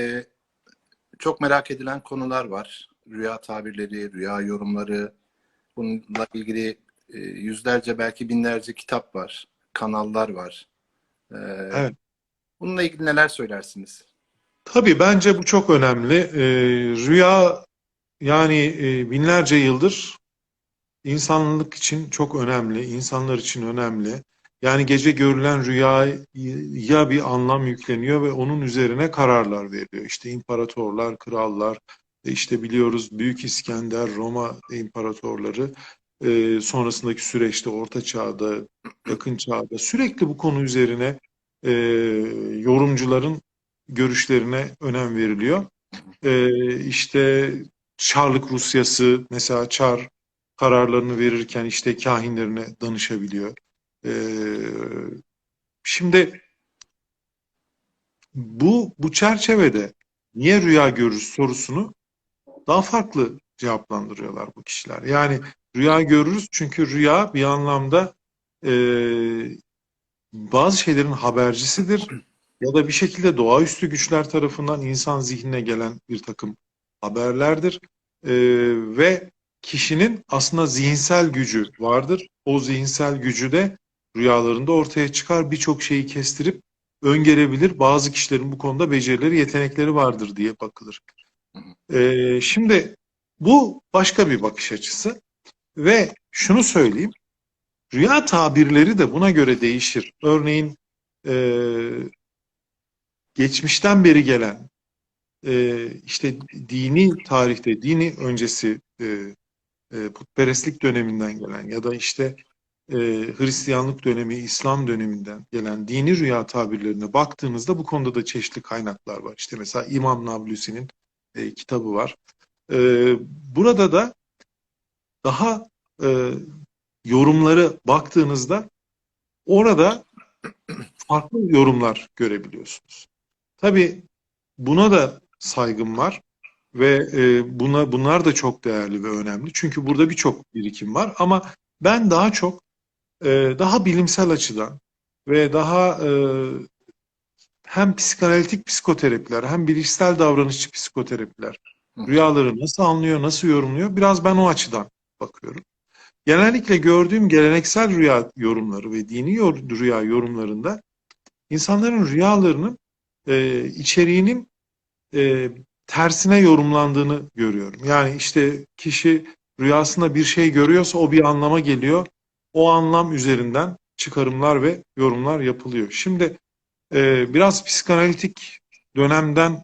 Ee, çok merak edilen konular var. Rüya tabirleri, rüya yorumları. Bununla ilgili e, yüzlerce belki binlerce kitap var. Kanallar var. Ee, Evet. Bununla ilgili neler söylersiniz? Tabii bence bu çok önemli. Ee, rüya yani e, binlerce yıldır insanlık için çok önemli, insanlar için önemli. Yani gece görülen rüyaya bir anlam yükleniyor ve onun üzerine kararlar veriliyor. İşte imparatorlar, krallar, e, işte biliyoruz Büyük İskender, Roma imparatorları e, sonrasındaki süreçte Orta Çağ'da, Yakın Çağ'da sürekli bu konu üzerine e, yorumcuların görüşlerine önem veriliyor. E, işte Çarlık Rusyası mesela Çar kararlarını verirken işte kahinlerine danışabiliyor. E, şimdi bu bu çerçevede niye rüya görürüz sorusunu daha farklı cevaplandırıyorlar bu kişiler. Yani rüya görürüz çünkü rüya bir anlamda e, bazı şeylerin habercisidir ya da bir şekilde doğaüstü güçler tarafından insan zihnine gelen bir takım haberlerdir E, ve kişinin aslında zihinsel gücü vardır. O zihinsel gücü de rüyalarında ortaya çıkar. Birçok şeyi kestirip öngörebilir. Bazı kişilerin bu konuda becerileri, yetenekleri vardır diye bakılır. E, şimdi bu başka bir bakış açısı ve şunu söyleyeyim. Rüya tabirleri de buna göre değişir. Örneğin e, geçmişten beri gelen e, işte dini tarihte, dini öncesi e, e, putperestlik döneminden gelen ya da işte e, Hristiyanlık dönemi, İslam döneminden gelen dini rüya tabirlerine baktığınızda bu konuda da çeşitli kaynaklar var. İşte mesela İmam Nablusi'nin e, kitabı var. E, burada da daha e, yorumları baktığınızda orada farklı yorumlar görebiliyorsunuz. Tabii buna da saygım var ve e, buna bunlar da çok değerli ve önemli. Çünkü burada birçok birikim var ama ben daha çok e, daha bilimsel açıdan ve daha e, hem psikanalitik psikoterapiler hem bilişsel davranışçı psikoterapiler rüyaları nasıl anlıyor, nasıl yorumluyor biraz ben o açıdan bakıyorum. Genellikle gördüğüm geleneksel rüya yorumları ve dini rüya yorumlarında insanların rüyalarının e, içeriğinin e, tersine yorumlandığını görüyorum. Yani işte kişi rüyasında bir şey görüyorsa o bir anlama geliyor. O anlam üzerinden çıkarımlar ve yorumlar yapılıyor. Şimdi e, biraz psikanalitik dönemden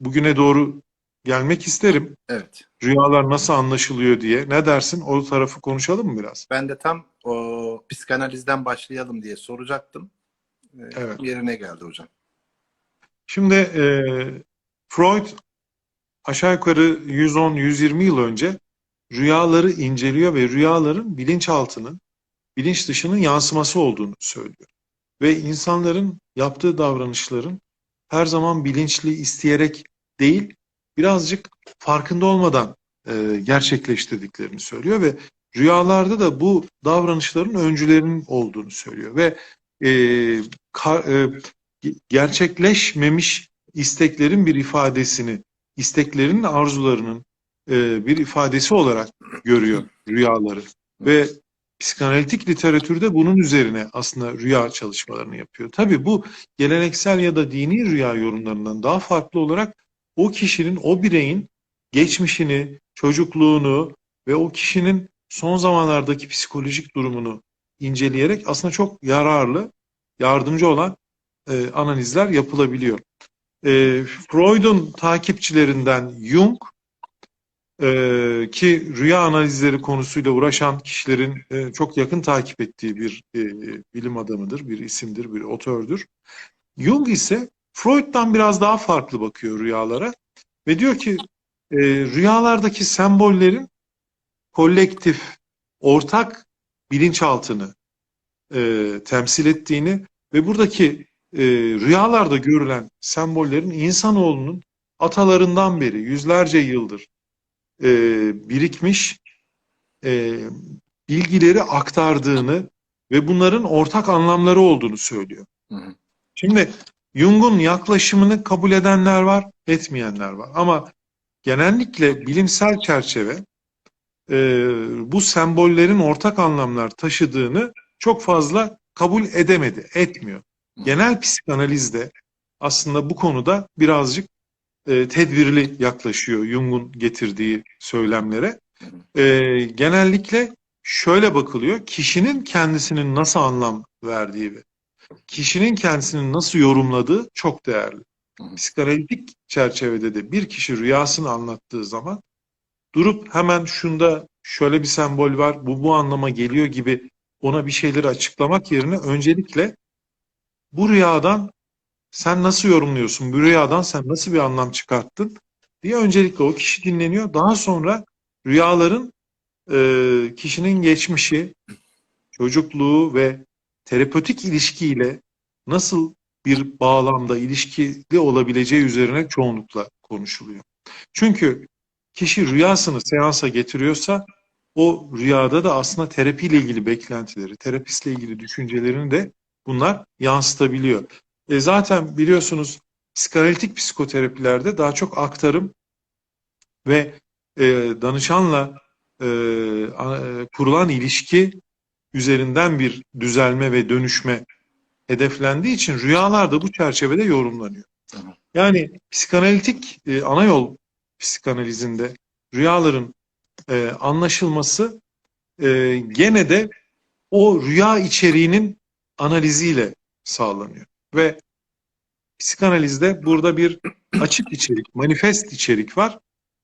bugüne doğru gelmek isterim. Evet. Rüyalar nasıl anlaşılıyor diye. Ne dersin? O tarafı konuşalım mı biraz? Ben de tam o psikanalizden başlayalım diye soracaktım. Ee, Evet. Yerine geldi hocam. Şimdi e, Freud aşağı yukarı 110-120 yıl önce rüyaları inceliyor ve rüyaların bilinçaltının, bilinç dışının yansıması olduğunu söylüyor. Ve insanların yaptığı davranışların her zaman bilinçli, isteyerek değil, birazcık farkında olmadan e, gerçekleştirdiklerini söylüyor ve rüyalarda da bu davranışların öncülerinin olduğunu söylüyor ve e, ka- e, gerçekleşmemiş isteklerin bir ifadesini, isteklerin arzularının e, bir ifadesi olarak görüyor rüyaları. Ve psikanalitik literatürde bunun üzerine aslında rüya çalışmalarını yapıyor. Tabii bu geleneksel ya da dini rüya yorumlarından daha farklı olarak o kişinin, o bireyin geçmişini, çocukluğunu ve o kişinin son zamanlardaki psikolojik durumunu inceleyerek aslında çok yararlı, yardımcı olan e, analizler yapılabiliyor. E, Freud'un takipçilerinden Jung e, ki rüya analizleri konusuyla uğraşan kişilerin e, çok yakın takip ettiği bir e, bilim adamıdır, bir isimdir, bir otördür. Jung ise Freud'dan biraz daha farklı bakıyor rüyalara ve diyor ki e, rüyalardaki sembollerin kolektif, ortak bilinçaltını e, temsil ettiğini ve buradaki e, rüyalarda görülen sembollerin insanoğlunun atalarından beri yüzlerce yıldır e, birikmiş e, bilgileri aktardığını ve bunların ortak anlamları olduğunu söylüyor. Hı hı. Şimdi Jung'un yaklaşımını kabul edenler var, etmeyenler var. Ama genellikle bilimsel çerçeve e, bu sembollerin ortak anlamlar taşıdığını çok fazla kabul edemedi, etmiyor. Genel psikanalizde aslında bu konuda birazcık e, tedbirli yaklaşıyor Jung'un getirdiği söylemlere. E, genellikle şöyle bakılıyor, kişinin kendisinin nasıl anlam verdiği ve kişinin kendisini nasıl yorumladığı çok değerli. Psikanalitik çerçevede de bir kişi rüyasını anlattığı zaman durup hemen şunda şöyle bir sembol var, bu bu anlama geliyor gibi ona bir şeyleri açıklamak yerine öncelikle bu rüyadan sen nasıl yorumluyorsun, bu rüyadan sen nasıl bir anlam çıkarttın diye öncelikle o kişi dinleniyor. Daha sonra rüyaların e, kişinin geçmişi, çocukluğu ve terapötik ilişkiyle nasıl bir bağlamda ilişkili olabileceği üzerine çoğunlukla konuşuluyor. Çünkü kişi rüyasını seansa getiriyorsa o rüyada da aslında terapiyle ilgili beklentileri, terapistle ilgili düşüncelerini de bunlar yansıtabiliyor. E zaten biliyorsunuz psikanalitik psikoterapilerde daha çok aktarım ve e, danışanla e, e, kurulan ilişki üzerinden bir düzelme ve dönüşme hedeflendiği için rüyalar da bu çerçevede yorumlanıyor. Yani psikanalitik e, ana yol psikanalizinde rüyaların e, anlaşılması e, gene de o rüya içeriğinin analiziyle sağlanıyor. Ve psikanalizde burada bir açık içerik, manifest içerik var.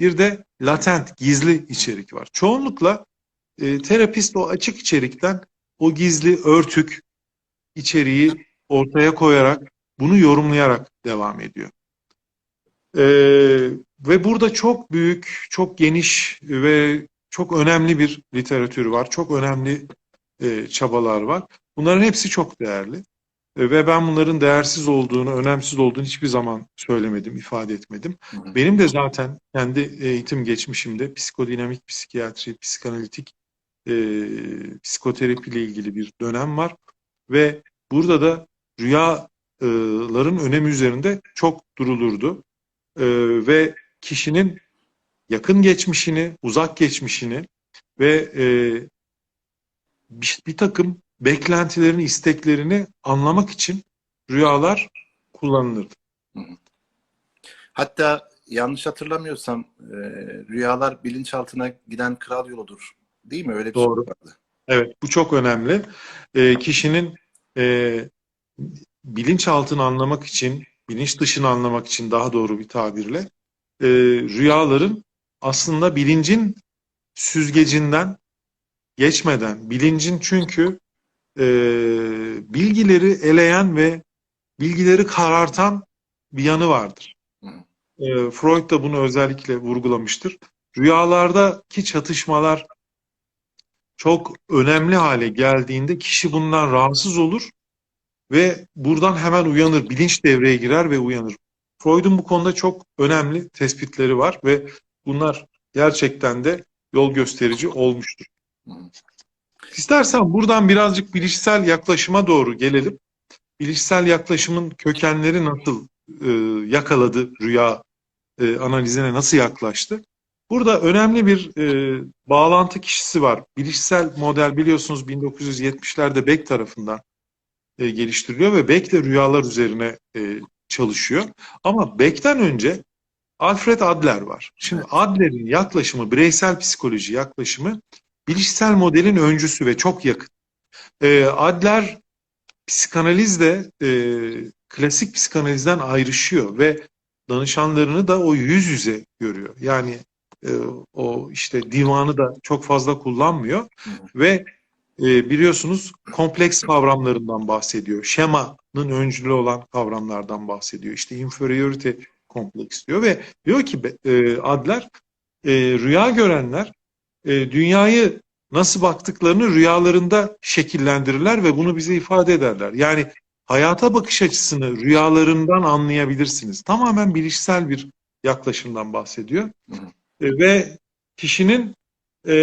Bir de latent, gizli içerik var. Çoğunlukla e, terapist o açık içerikten o gizli, örtük içeriği ortaya koyarak, bunu yorumlayarak devam ediyor. E, ve burada çok büyük, çok geniş ve çok önemli bir literatür var. Çok önemli e, çabalar var. Bunların hepsi çok değerli. E, Ve ben bunların değersiz olduğunu, önemsiz olduğunu hiçbir zaman söylemedim, ifade etmedim. Hı hı. Benim de zaten kendi eğitim geçmişimde psikodinamik, psikiyatri, psikanalitik, e, psikoterapi ile ilgili bir dönem var. Ve burada da rüyaların önemi üzerinde çok durulurdu. E, ve kişinin yakın geçmişini, uzak geçmişini ve e, bir, bir takım beklentilerini, isteklerini anlamak için rüyalar kullanılırdı. Hatta yanlış hatırlamıyorsam e, rüyalar bilinçaltına giden kral yoludur. Değil mi? Öyle bir Doğru. şey vardı. Evet, bu çok önemli. Ee, kişinin e, bilinçaltını anlamak için, bilinç dışını anlamak için daha doğru bir tabirle e, rüyaların aslında bilincin süzgecinden geçmeden, bilincin çünkü e, bilgileri eleyen ve bilgileri karartan bir yanı vardır. E, Freud da bunu özellikle vurgulamıştır. Rüyalardaki çatışmalar çok önemli hale geldiğinde kişi bundan rahatsız olur ve buradan hemen uyanır. Bilinç devreye girer ve uyanır. Freud'un bu konuda çok önemli tespitleri var ve bunlar gerçekten de yol gösterici olmuştur. İstersen buradan birazcık bilişsel yaklaşıma doğru gelelim. Bilişsel yaklaşımın kökenleri nasıl e, yakaladı rüya e, analizine nasıl yaklaştı? Burada önemli bir e, bağlantı kişisi var. Bilişsel model biliyorsunuz 1970'lerde Beck tarafından e, geliştiriliyor ve Beck de rüyalar üzerine e, çalışıyor. Ama Beck'ten önce Alfred Adler var. Şimdi. Adler'in yaklaşımı, bireysel psikoloji yaklaşımı bilişsel modelin öncüsü ve çok yakın. E, Adler psikanalizde e, klasik psikanalizden ayrışıyor ve danışanlarını da o yüz yüze görüyor. Yani e, o işte divanı da çok fazla kullanmıyor Hı ve e, biliyorsunuz kompleks kavramlarından bahsediyor. Şemanın öncülü olan kavramlardan bahsediyor. İşte inferiority kompleks diyor ve diyor ki e, Adler e, rüya görenler e, dünyayı nasıl baktıklarını rüyalarında şekillendirirler ve bunu bize ifade ederler. Yani hayata bakış açısını rüyalarından anlayabilirsiniz. Tamamen bilişsel bir yaklaşımdan bahsediyor. E, ve kişinin e,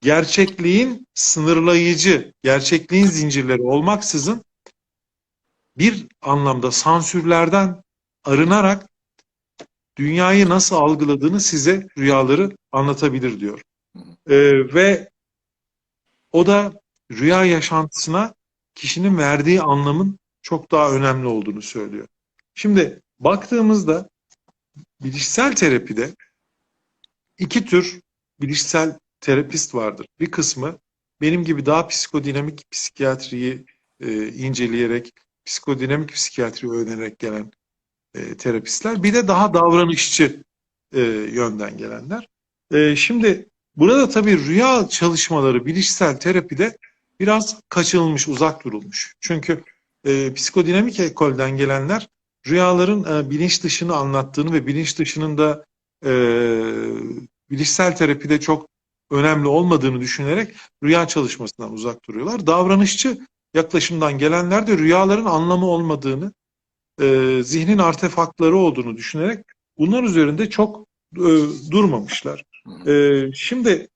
gerçekliğin sınırlayıcı, gerçekliğin zincirleri olmaksızın bir anlamda sansürlerden arınarak dünyayı nasıl algıladığını size rüyaları anlatabilir diyor. Ee, ve o da rüya yaşantısına kişinin verdiği anlamın çok daha önemli olduğunu söylüyor. Şimdi baktığımızda bilişsel terapide iki tür bilişsel terapist vardır. Bir kısmı benim gibi daha psikodinamik psikiyatriyi e, inceleyerek, psikodinamik psikiyatri öğrenerek gelen e, terapistler. Bir de daha davranışçı e, yönden gelenler. E, şimdi burada tabii rüya çalışmaları bilişsel terapide biraz kaçınılmış, uzak durulmuş. Çünkü e, psikodinamik ekolden gelenler rüyaların e, bilinç dışını anlattığını ve bilinç dışının da e, bilişsel terapide çok önemli olmadığını düşünerek rüya çalışmasından uzak duruyorlar. Davranışçı yaklaşımdan gelenler de rüyaların anlamı olmadığını, e, zihnin artefaktları olduğunu düşünerek bunlar üzerinde çok e, durmamışlar. E, şimdi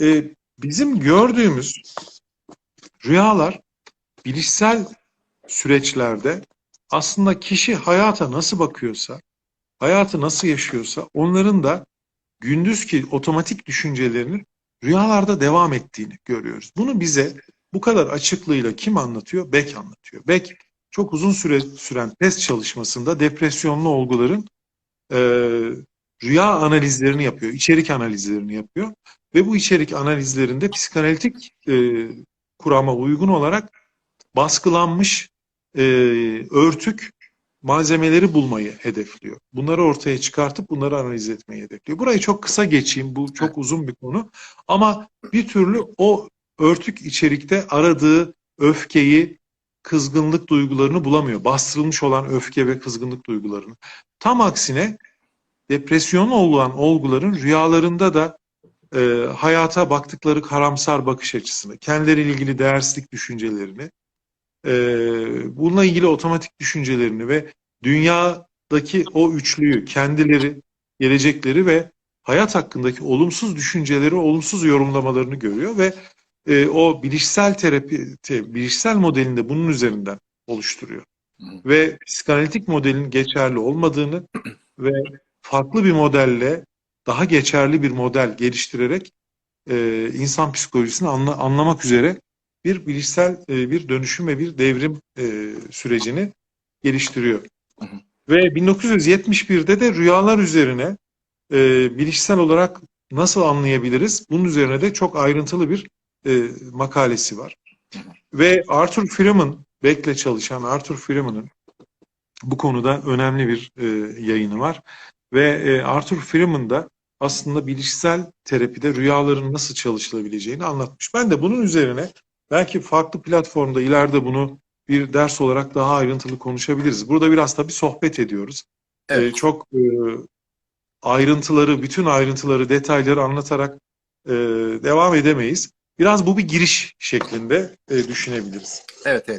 e, bizim gördüğümüz rüyalar bilişsel süreçlerde aslında kişi hayata nasıl bakıyorsa, hayatı nasıl yaşıyorsa onların da gündüzki otomatik düşüncelerinin rüyalarda devam ettiğini görüyoruz. Bunu bize bu kadar açıklığıyla kim anlatıyor? Beck anlatıyor. Beck çok uzun süre süren test çalışmasında depresyonlu olguların e, rüya analizlerini yapıyor, içerik analizlerini yapıyor ve bu içerik analizlerinde psikanalitik e, kurama uygun olarak baskılanmış e, örtük malzemeleri bulmayı hedefliyor. Bunları ortaya çıkartıp bunları analiz etmeyi hedefliyor. Burayı çok kısa geçeyim. Bu çok uzun bir konu. Ama bir türlü o örtük içerikte aradığı öfkeyi, kızgınlık duygularını bulamıyor. Bastırılmış olan öfke ve kızgınlık duygularını. Tam aksine depresyon olan olguların rüyalarında da e, hayata baktıkları karamsar bakış açısını, kendileriyle ilgili değersizlik düşüncelerini, e, bununla ilgili otomatik düşüncelerini ve dünyadaki o üçlüyü, kendileri, gelecekleri ve hayat hakkındaki olumsuz düşünceleri, olumsuz yorumlamalarını görüyor ve e, o bilişsel terapi, te, bilişsel modelinde bunun üzerinden oluşturuyor. Ve psikanalitik modelin geçerli olmadığını ve farklı bir modelle daha geçerli bir model geliştirerek e, insan psikolojisini anla, anlamak üzere bir bilişsel e, bir dönüşüm ve bir devrim e, sürecini geliştiriyor. Hı hı. Ve 1971'de de rüyalar üzerine e, bilişsel olarak nasıl anlayabiliriz? Bunun üzerine de çok ayrıntılı bir e, makalesi var. Ve Arthur Freeman, Beck'le çalışan Arthur Freeman'ın bu konuda önemli bir e, yayını var. Ve e, Arthur Freeman da aslında bilişsel terapide rüyaların nasıl çalışılabileceğini anlatmış. Ben de bunun üzerine belki farklı platformda ileride bunu bir ders olarak daha ayrıntılı konuşabiliriz. Burada biraz tabii sohbet ediyoruz. Evet. E, çok e, ayrıntıları, bütün ayrıntıları, detayları anlatarak e, devam edemeyiz. Biraz bu bir giriş şeklinde e, düşünebiliriz. Evet evet.